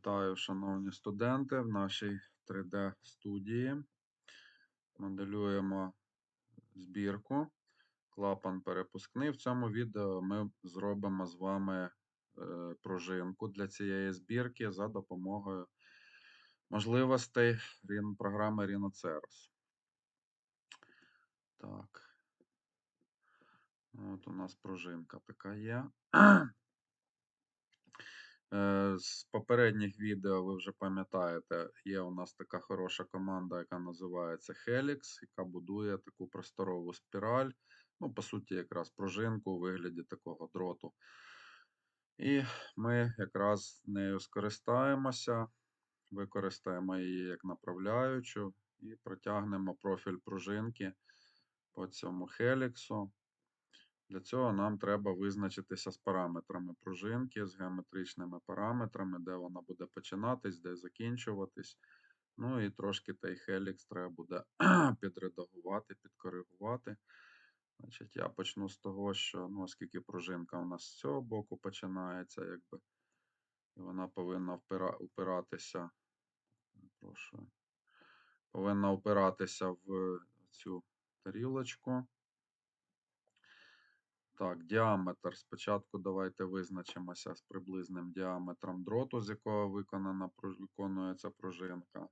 Вітаю, шановні студенти, в нашій 3D-студії. Моделюємо збірку, клапан перепускний. В цьому відео ми зробимо з вами е, пружинку для цієї збірки за допомогою можливостей програми Rhinoceros. Так. От у нас пружинка така є. Е, З попередніх відео ви вже пам'ятаєте, є у нас така хороша команда, яка називається Helix, яка будує таку просторову спіраль. Ну, по суті, якраз пружинку у вигляді такого дроту. І ми якраз нею скористаємося, використаємо її як направляючу і протягнемо профіль пружинки по цьому хеліксу. Для цього нам треба визначитися з параметрами пружинки, з геометричними параметрами, де вона буде починатись, де закінчуватись. Ну і трошки той хелікс треба буде підредагувати, підкоригувати. Значить, я почну з того, що ну, оскільки пружинка у нас з цього боку починається, якби, і вона повинна впира, упиратися. Прошу, повинна упиратися в цю тарілочку. Так, діаметр. Спочатку давайте визначимося з приблизним діаметром дроту, з якого виконана, виконується пружинка.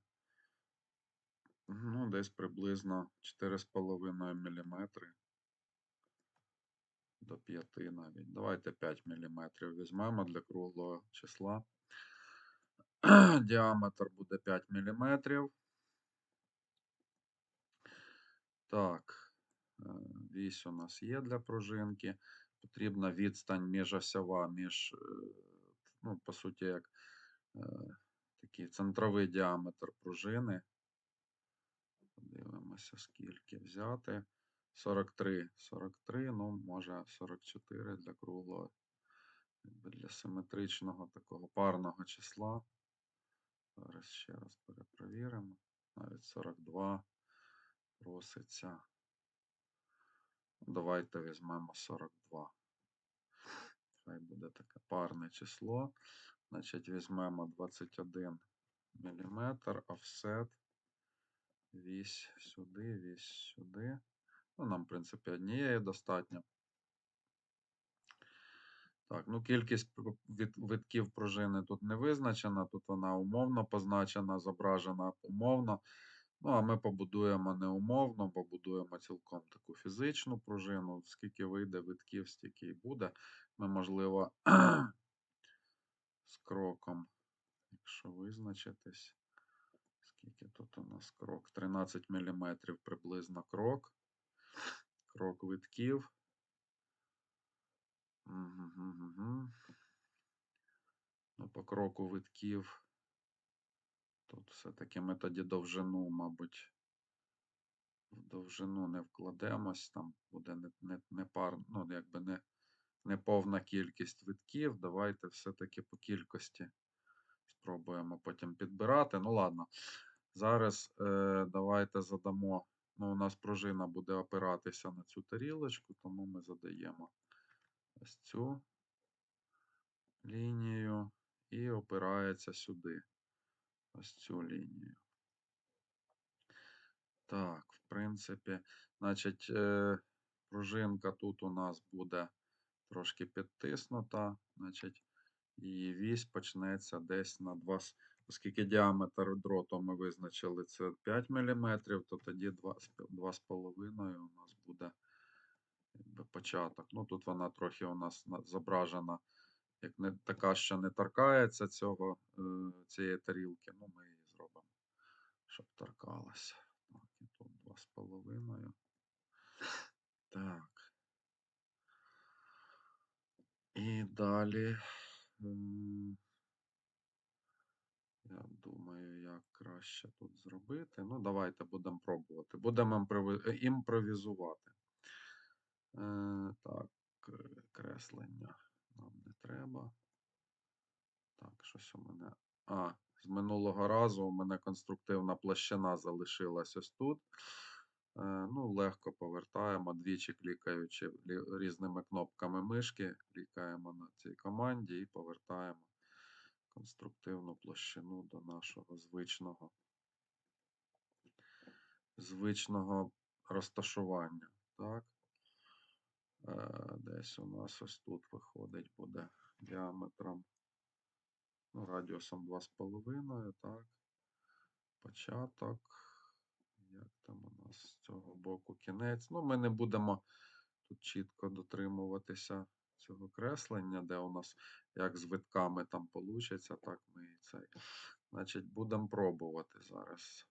Ну, десь приблизно 4,5 мм до 5 навіть. Давайте 5 мм візьмемо для круглого числа. Діаметр буде 5 мм. Так, е, вісь у нас є для пружинки. Потрібна відстань міжосьова, між, е, ну, по суті, як е, такий центровий діаметр пружини. Подивимося, скільки взяти. 43, 43, ну, може 44 для круглого, для симетричного такого парного числа. Зараз ще раз перепровіримо. Навіть 42 проситься. Давайте візьмемо 42. Хай буде таке парне число. Значить, візьмемо 21 мм, офсет. Вісь сюди, вісь сюди. Ну, нам, в принципі, однієї достатньо. Так, ну кількість витків пружини тут не визначена, тут вона умовно позначена, зображена умовно. Ну, а ми побудуємо не умовно, побудуємо цілком таку фізичну пружину. Скільки вийде витків, стільки і буде. Ми, можливо, з кроком, якщо визначитись, скільки тут у нас крок? 13 мм приблизно крок. Крок витків. Мгм-гм-гм. Ну, по кроку витків. Тут все-таки ми тоді довжину, мабуть, в довжину не вкладемось, там буде не, не, не пар, ну, якби не, не повна кількість витків. Давайте все-таки по кількості спробуємо потім підбирати. Ну, ладно. Зараз е, давайте задамо. Ну, у нас пружина буде опиратися на цю тарілочку, тому ми задаємо ось цю лінію і опирається сюди. Ось цю лінію. Так, в принципі, значить, е, пружинка тут у нас буде трошки підтиснута, значить, її вісь почнеться десь на 2, оскільки діаметр дроту ми визначили це 5 мм, то тоді 2,5 у нас буде початок. Ну, тут вона трохи у нас зображена як не така, що не торкається цього, е, цієї тарілки. Ну, ми її зробимо, щоб торкалася. Так, і тут 2,5. Так. І далі. Я думаю, як краще тут зробити. Ну, давайте будемо пробувати. Будемо е, імпровізувати. Е, так, креслення нам не треба. Так, щось у мене. А, з минулого разу у мене конструктивна площина залишилась ось тут. Е, ну, легко повертаємо, двічі клікаючи різними кнопками мишки, клікаємо на цій команді і повертаємо конструктивну площину до нашого звичного, звичного розташування. Так. Е, Десь у нас ось тут виходить, буде діаметром, ну, радіусом 2,5, так. Початок. Як там у нас з цього боку кінець? Ну, ми не будемо тут чітко дотримуватися цього креслення, де у нас як з витками там вийде, так ми і цей. Значить, будемо пробувати зараз.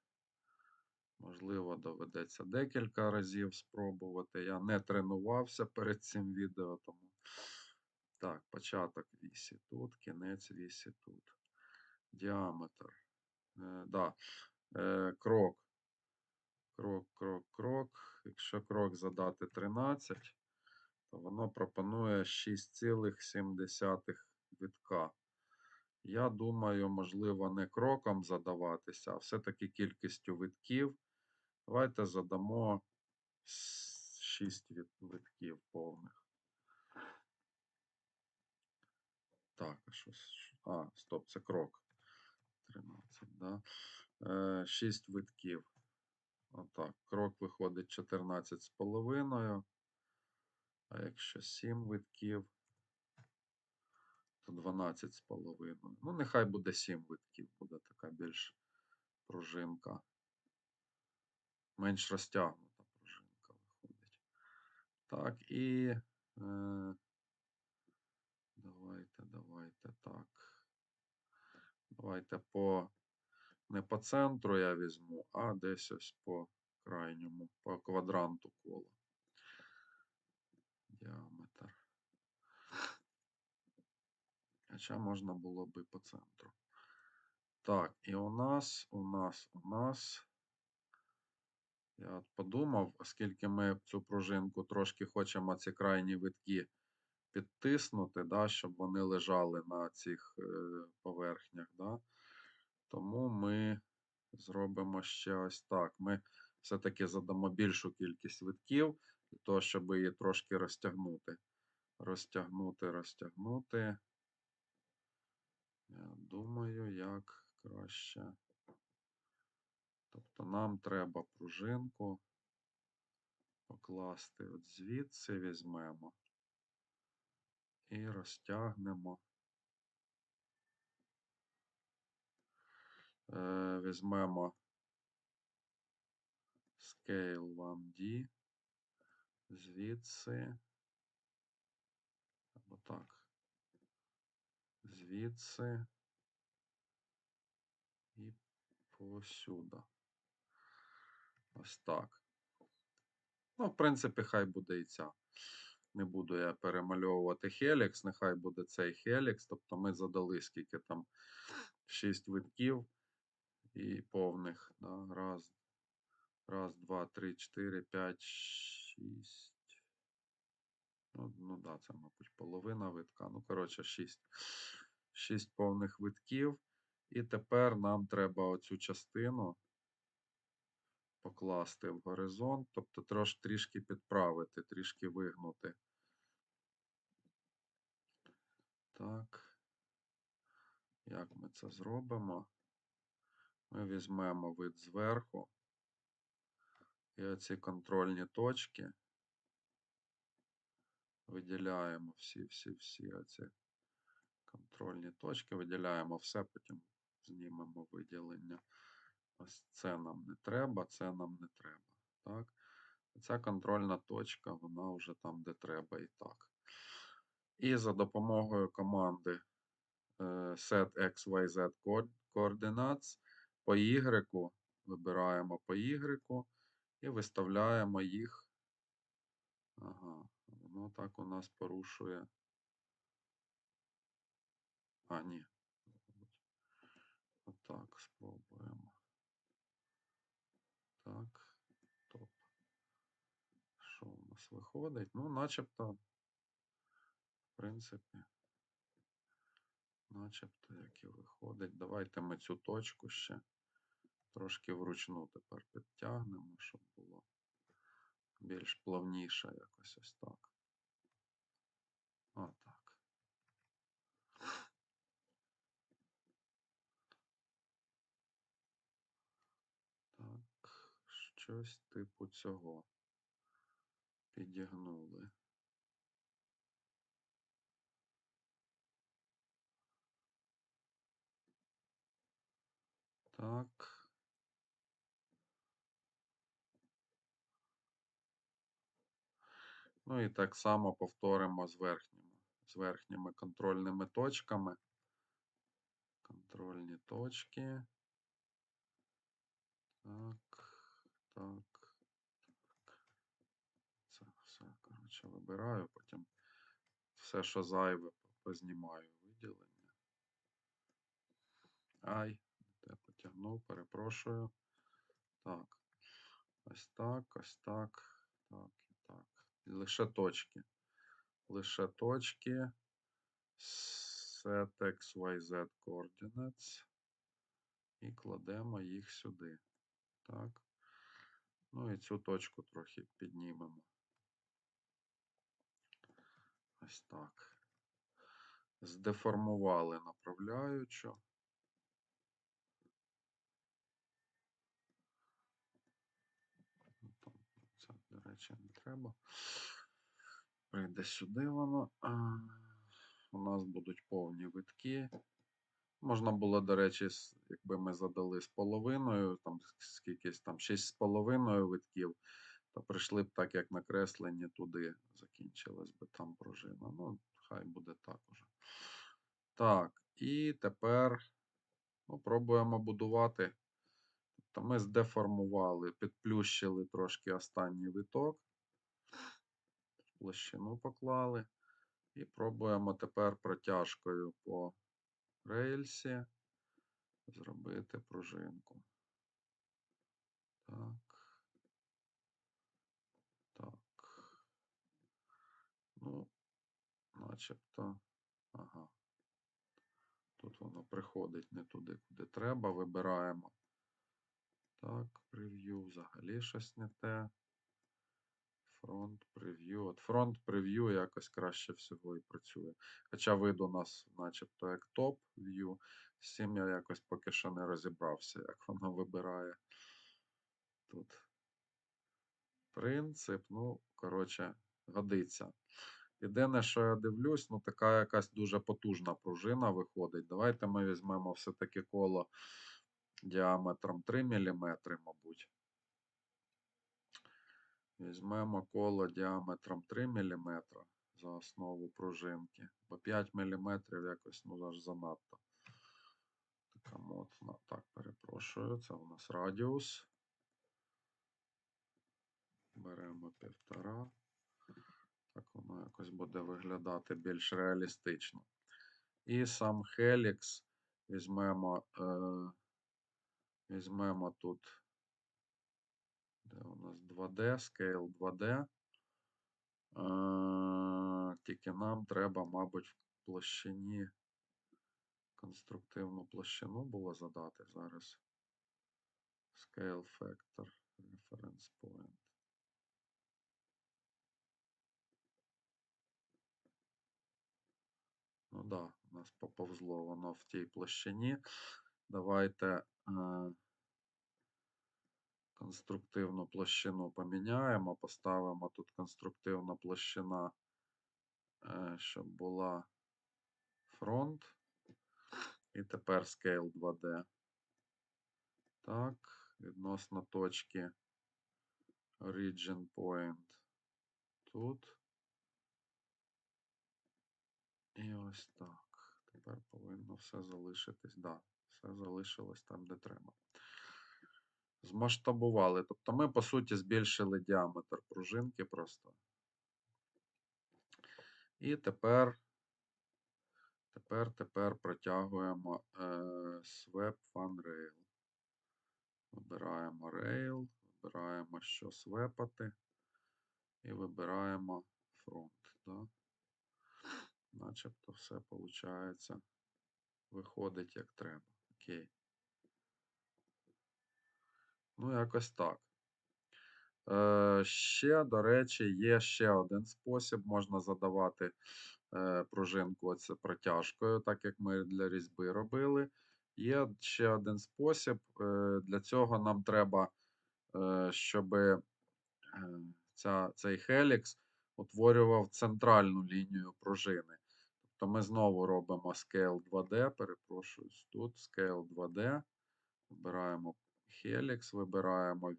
Можливо, доведеться декілька разів спробувати. Я не тренувався перед цим відео, тому. Так, початок вісі тут, кінець вісі тут. Діаметр. Е, да. е, крок. Крок, крок, крок. Якщо крок задати 13, то воно пропонує 6,7 витка. Я думаю, можливо, не кроком задаватися, а все-таки кількістю витків. Давайте задамо 6 витків повних. Так, а що? ж- А, стоп, це крок. 13, да? Е, 6 витків. Отак. Крок виходить 14 з половиною. А якщо 7 витків, то 12 з половиною. Ну, нехай буде 7 витків, буде така більш пружинка. Менш розтягнута пружинка виходить. Так, і е, давайте, давайте так. Давайте по не по центру я візьму, а десь ось по крайньому, по квадранту кола. Діаметр. Хоча можна було би по центру. Так, і у нас, у нас, у нас. Я подумав, оскільки ми цю пружинку трошки хочемо ці крайні витки підтиснути, да, щоб вони лежали на цих е, поверхнях. Да, тому ми зробимо ще ось так. Ми все-таки задамо більшу кількість витків для того, щоб її трошки розтягнути. Розтягнути, розтягнути. Я думаю, як краще. Тобто нам треба пружинку покласти от звідси візьмемо і розтягнемо. Е, візьмемо Scale 1D, звідси, або так, звідси і посюди. Ось так. Ну, в принципі, хай буде і ця. Не буду я перемальовувати хелікс, нехай буде цей хелікс. Тобто ми задали скільки там 6 витків і повних. Да? Раз, раз, два, три, чотири, п'ять, шість. Ну, ну да, це, мабуть, половина витка. Ну, коротше, 6. 6 повних витків. І тепер нам треба оцю частину покласти в горизонт, тобто трош, трішки підправити, трішки вигнути. Так. Як ми це зробимо? Ми візьмемо вид зверху і оці контрольні точки виділяємо всі-всі-всі оці контрольні точки, виділяємо все, потім знімемо виділення. Ось це нам не треба, це нам не треба. Так? Ця контрольна точка, вона вже там, де треба і так. І за допомогою команди е, set XYZ coordinates по Y вибираємо по Y і виставляємо їх. Ага, воно так у нас порушує. А, ні. Отак спробуємо. нас виходить. Ну, начебто, в принципі, начебто, як і виходить. Давайте ми цю точку ще трошки вручну тепер підтягнемо, щоб було більш плавніше якось ось так. Отак. Так, щось типу цього. Підігнули. Так. Ну і так само повторимо з верхніми, з верхніми контрольними точками. Контрольні точки. Так, так. Це все, коротше, вибираю, потім все, що зайве, познімаю виділення. Ай, я потягнув, перепрошую. Так. Ось так, ось так, так і так. Лише точки. Лише точки. Set XYZ coordinates. І кладемо їх сюди. Так. Ну і цю точку трохи піднімемо. Ось так. Здеформували направляючу. Це, до речі, не треба. Прийде сюди воно. У нас будуть повні витки. Можна було, до речі, якби ми задали з половиною, там скількись там 6,5 витків, то прийшли б так, як накреслені туди, закінчилась би там пружина. Ну, хай буде так уже. Так, і тепер ну, пробуємо будувати. Тобто ми здеформували, підплющили трошки останній виток, площину поклали. І пробуємо тепер протяжкою по рельсі зробити пружинку. Так. Ну, начебто. Ага. Тут воно приходить не туди, куди треба. Вибираємо. Так, прев'ю. Взагалі щось не те. Фронт прев'ю. От фронт прев'ю якось краще всього і працює. Хоча вид у нас начебто як топ view. З цим я якось поки що не розібрався, як воно вибирає. Тут принцип, ну, коротше, годиться. Єдине, що я дивлюсь, ну така якась дуже потужна пружина виходить. Давайте ми візьмемо все-таки коло діаметром 3 мм, мабуть. Візьмемо коло діаметром 3 мм за основу пружинки, бо 5 мм якось ну, аж занадто. Така моцна. Так, перепрошую, це у нас радіус. Беремо півтора. Так воно якось буде виглядати більш реалістично. І сам Helix візьмемо, е, візьмемо тут, де у нас 2D, Scale 2D. Е, тільки нам треба, мабуть, в площині конструктивну площину було задати зараз. Scale Factor, Reference Point. Да, у нас поповзло воно в тій площині. Давайте конструктивну площину поміняємо, поставимо тут конструктивна площина, е, щоб була фронт. І тепер Scale 2D. Так, відносно точки Origin Point тут. І ось так. Тепер повинно все залишитись. Да, все залишилось там, де треба. Змасштабували. Тобто ми, по суті, збільшили діаметр пружинки просто. І тепер, тепер, тепер протягуємо е, Swap Fan Rail. Вибираємо Rail, вибираємо, що свепати. І вибираємо фронт. Да? Начебто все виходить, виходить як треба. Окей. Ну, якось так. Е, ще, до речі, є ще один спосіб. Можна задавати е, пружинку оце протяжкою, так як ми для різьби робили. Є ще один спосіб. Е, для цього нам треба щоб ця, цей хелікс утворював центральну лінію пружини. Тобто ми знову робимо Scale 2D, перепрошую, тут Scale 2D. Вибираємо Helix, вибираємо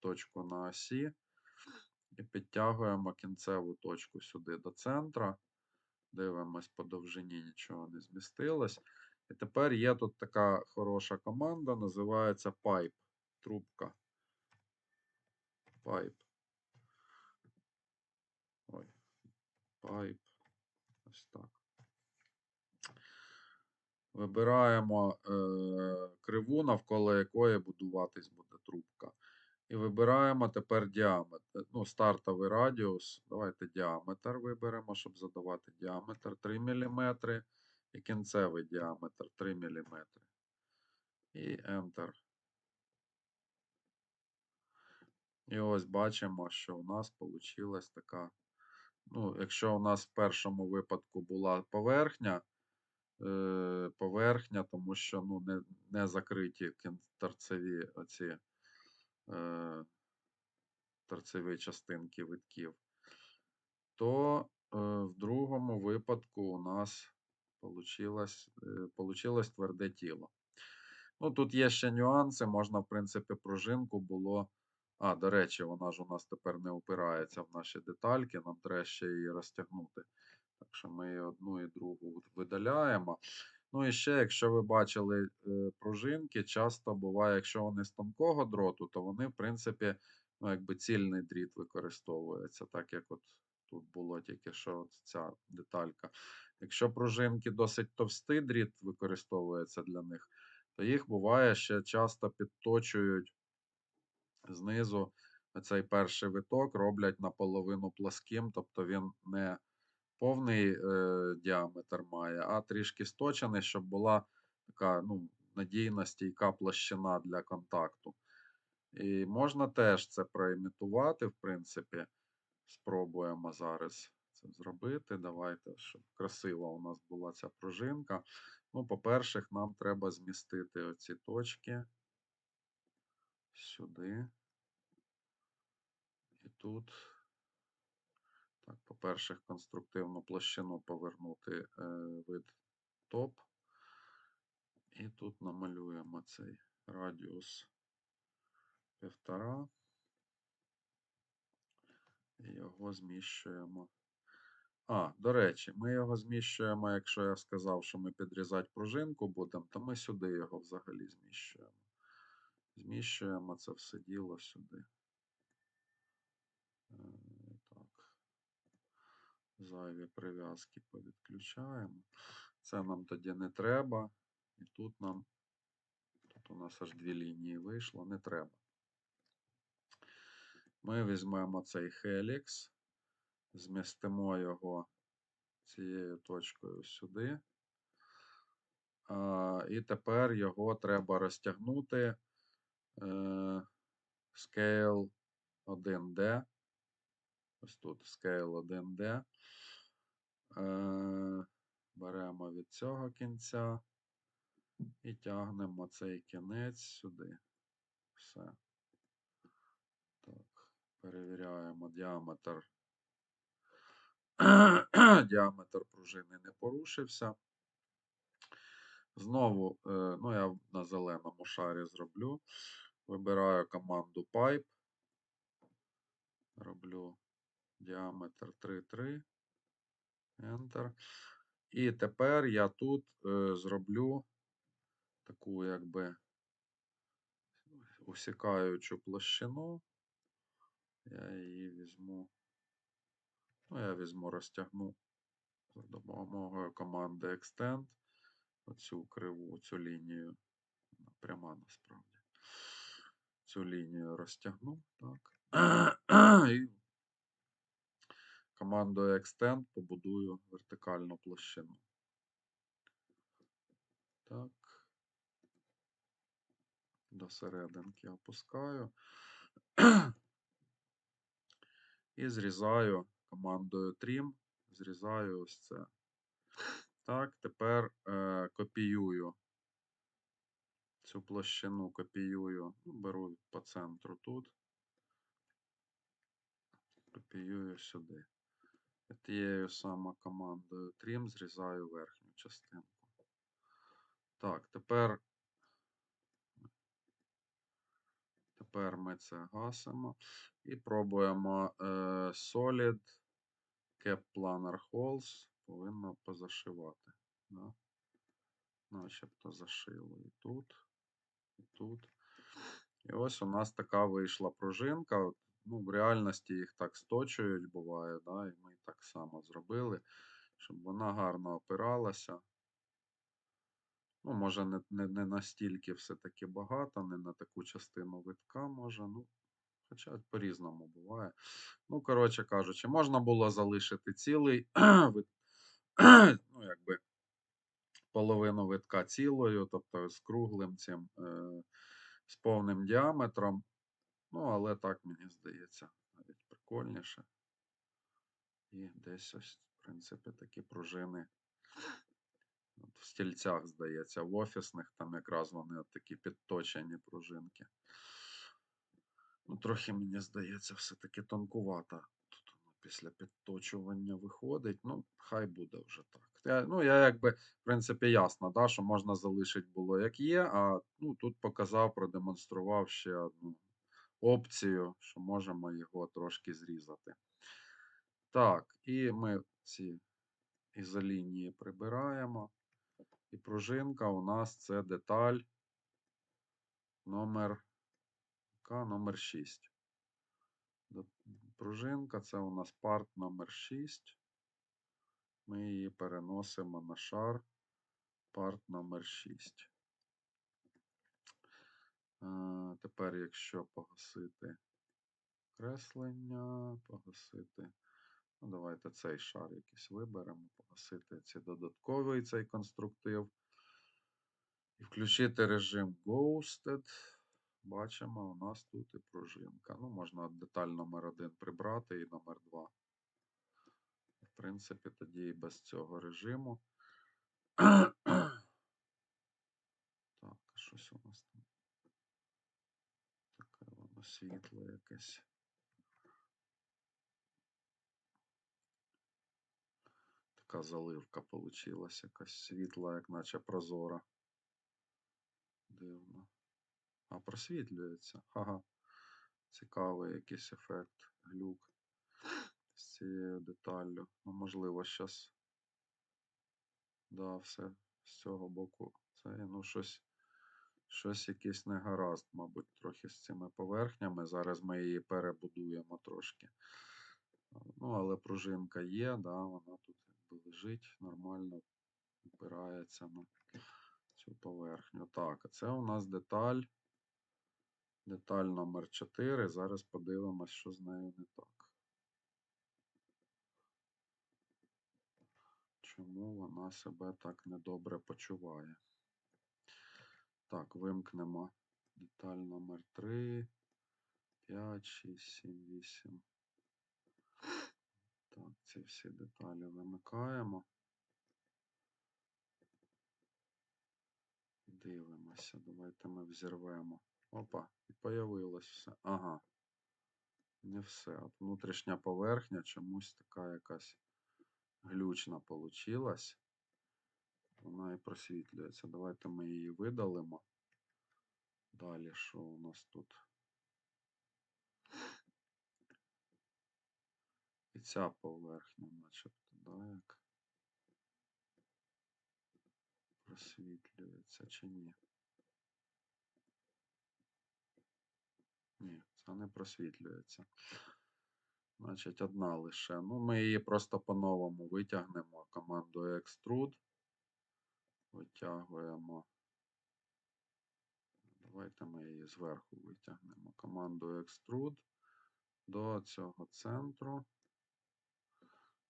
точку на осі і підтягуємо кінцеву точку сюди до центра. Дивимось по довжині, нічого не змістилось. І тепер є тут така хороша команда, називається Pipe. Трубка. Pipe. Ой. Pipe. Ось так. Вибираємо е, криву, навколо якої будуватись буде трубка. І вибираємо тепер діаметр. Ну, стартовий радіус. Давайте діаметр виберемо, щоб задавати діаметр 3 мм. І кінцевий діаметр 3 мм. І Enter. І ось бачимо, що у нас вийшла така. Ну, якщо у нас в першому випадку була поверхня, поверхня, тому що ну, не, не закриті торцеві оці е, торцеві частинки витків, то е, в другому випадку у нас получилось, е, тверде тіло. Ну, тут є ще нюанси, можна, в принципі, пружинку було. А, до речі, вона ж у нас тепер не опирається в наші детальки, нам треба ще її розтягнути. Так що ми одну і другу видаляємо. Ну і ще, якщо ви бачили е, пружинки, часто буває, якщо вони з тонкого дроту, то вони, в принципі, ну, якби цільний дріт використовується, так як от тут було тільки що ця деталька. Якщо пружинки досить товстий дріт використовується для них, то їх буває ще часто підточують знизу цей перший виток, роблять наполовину пласким, тобто він не повний е, діаметр має, а трішки сточений, щоб була така ну, надійна стійка площина для контакту. І можна теж це проімітувати, в принципі. Спробуємо зараз це зробити. Давайте, щоб красива у нас була ця пружинка. Ну, по-перше, нам треба змістити оці точки сюди. І тут. Так, по-перше, конструктивну площину повернути е, вид топ. І тут намалюємо цей радіус півтора. І його зміщуємо. А, до речі, ми його зміщуємо, якщо я сказав, що ми підрізати пружинку будемо, то ми сюди його взагалі зміщуємо. Зміщуємо це все діло сюди. Е. Зайві прив'язки повідключаємо. Це нам тоді не треба. І тут нам, тут у нас аж дві лінії вийшло, не треба. Ми візьмемо цей хелікс, змістимо його цією точкою сюди. І тепер його треба розтягнути е, Scale 1D. Ось тут Scale 1D. Е, Беремо від цього кінця і тягнемо цей кінець сюди. Все. Так, перевіряємо діаметр. Діаметр пружини не порушився. Знову, е, ну, я на зеленому шарі зроблю. Вибираю команду Pipe. Роблю діаметр 3,3. Enter. І тепер я тут е, зроблю таку, якби усікаючу площину. Я її візьму. Ну, я візьму, розтягну за допомогою команди Extend оцю криву, цю лінію. Пряма насправді. Цю лінію розтягну. Так. І командою Extend побудую вертикальну площину. Так. До серединки опускаю. І зрізаю командою Trim. Зрізаю ось це. Так, тепер е, копіюю Цю площину копіюю, ну, беру по центру тут. Копіюю сюди. Тією саме командою Trim зрізаю верхню частинку. Так, тепер. Тепер ми це гасимо і пробуємо е, Solid Cap Planar Holes повинно позашивати. Да? Начебто зашило і тут, і тут. І ось у нас така вийшла пружинка. От, Ну, в реальності їх так сточують, буває, да? і ми так само зробили, щоб вона гарно опиралася. Ну, може, не, не, не настільки все-таки багато, не на таку частину витка може. Ну, хоча по-різному буває. Ну, коротше кажучи, можна було залишити цілий ну, якби половину витка цілою, тобто з круглим цим, е, з повним діаметром. Ну, але так мені здається, навіть прикольніше. І десь ось, в принципі, такі пружини. От в стільцях, здається, в офісних там якраз вони от такі підточені пружинки. Ну, трохи, мені здається, все-таки тонкувата. Тут воно після підточування виходить. Ну, хай буде вже так. Я, ну, я якби, в принципі, ясно, да, що можна залишити було як є, а ну, тут показав, продемонстрував ще одну опцію, що можемо його трошки зрізати. Так, і ми ці ізолінії прибираємо. І пружинка у нас це деталь номер, яка? номер 6. Пружинка це у нас парт номер 6. Ми її переносимо на шар парт номер 6. Тепер, якщо погасити креслення, погасити. Ну, давайте цей шар якийсь виберемо, погасити ці додатковий цей конструктив. І включити режим Ghosted. Бачимо, у нас тут і пружинка. Ну, можна деталь номер 1 прибрати і номер 2. В принципі, тоді і без цього режиму. Так, щось у нас там. Світле якесь. Така заливка получилась, якась світла, як наче прозора. Дивно. А просвітлюється. Ага. Цікавий якийсь ефект, глюк з цією деталлю. Ну, можливо, зараз. Да, все з цього боку. Це ну щось. Щось якийсь негаразд, мабуть, трохи з цими поверхнями. Зараз ми її перебудуємо трошки. Ну, але пружинка є, да, вона тут якби лежить нормально, опирається на цю поверхню. Так, а це у нас деталь. Деталь номер 4. Зараз подивимось, що з нею не так. Чому вона себе так недобре почуває? Так, вимкнемо деталь номер 3, 5, 6, 7, 8. Так, ці всі деталі вимикаємо. Дивимося. Давайте ми взірвемо. Опа, і появилось все. Ага. Не все. От внутрішня поверхня чомусь така якась глючна получилась. Вона і просвітлюється. Давайте ми її видалимо. Далі, що у нас тут? І ця поверхня, начебто, да, як просвітлюється чи ні? Ні, це не просвітлюється. Значить, одна лише. Ну, ми її просто по-новому витягнемо командою Extrude. Витягуємо. Давайте ми її зверху витягнемо. Командою Extrude до цього центру.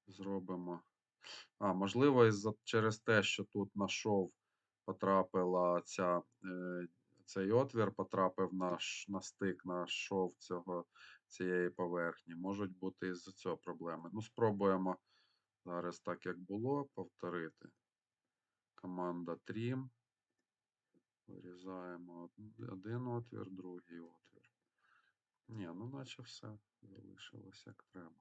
Зробимо. А, можливо, через те, що тут на шов потрапила ця, е, цей отвір, потрапив на, на стик на шов цього, цієї поверхні. Можуть бути із-за цього проблеми. Ну, спробуємо зараз так, як було, повторити. Команда Trim. Вирізаємо один отвір, другий отвір. Ні, ну наче все залишилось як треба.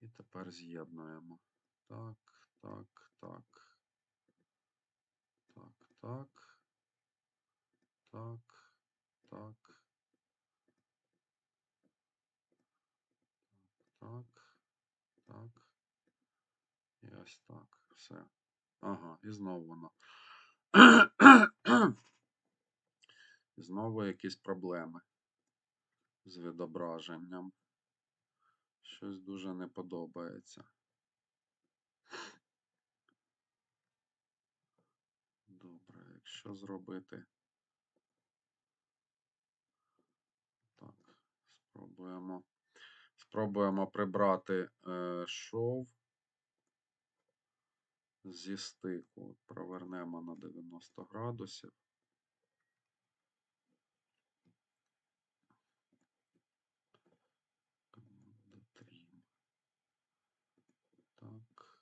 І тепер з'єднуємо. Так, так, так. Так, так. Так, так. Так, так. І ось так. Все. Ага, і знову воно. І знову якісь проблеми з відображенням. Щось дуже не подобається. Добре, якщо зробити. Так, спробуємо. Спробуємо прибрати е, шов зі стику. Провернемо на 90 градусів. Так.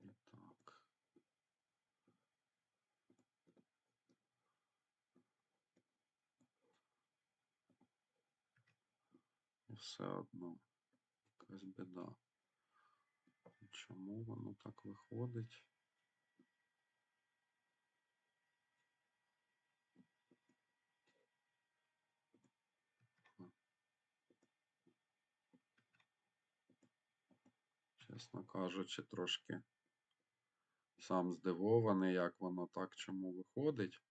І так. І все одно якась біда. Чому воно так виходить? Чесно кажучи, трошки сам здивований, як воно так чому виходить.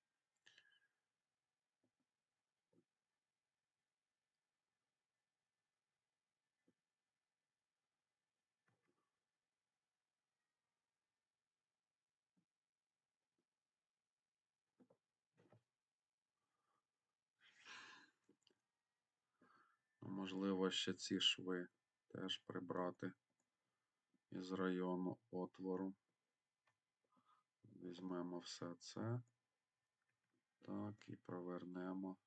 Можливо, ще ці шви теж прибрати із району отвору. Візьмемо все це. Так, і провернемо.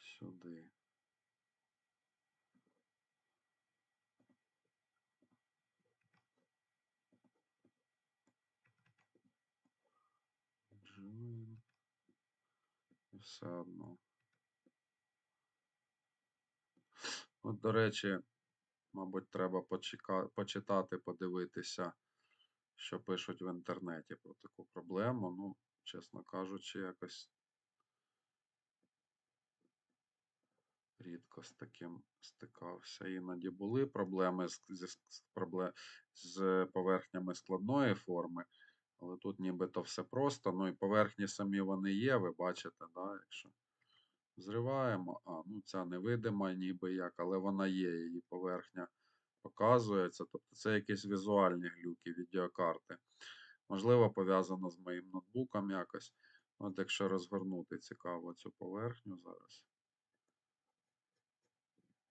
Сюди. Join. І все одно. От, до речі, мабуть, треба почека... почитати, подивитися, що пишуть в інтернеті про таку проблему. Ну, чесно кажучи, якось рідко з таким стикався. Іноді були проблеми з, зі, з, з поверхнями складної форми, але тут нібито все просто. Ну і поверхні самі вони є, ви бачите, да, якщо зриваємо. А, ну ця невидима ніби як, але вона є, її поверхня показується. Тобто це якісь візуальні глюки відеокарти. Можливо, пов'язано з моїм ноутбуком якось. От якщо розгорнути цікаво цю поверхню зараз.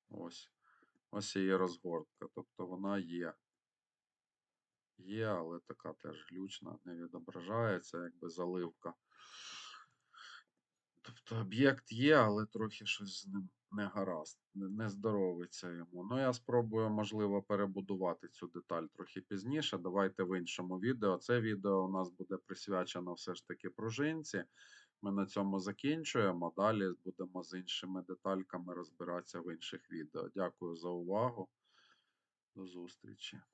Ось. Ось її розгортка. Тобто вона є. Є, але така теж глючна, не відображається, якби заливка. Тобто об'єкт є, але трохи щось з ним не гаразд, не, здоровиться йому. Ну, я спробую, можливо, перебудувати цю деталь трохи пізніше. Давайте в іншому відео. Це відео у нас буде присвячено все ж таки пружинці. Ми на цьому закінчуємо. Далі будемо з іншими детальками розбиратися в інших відео. Дякую за увагу. До зустрічі.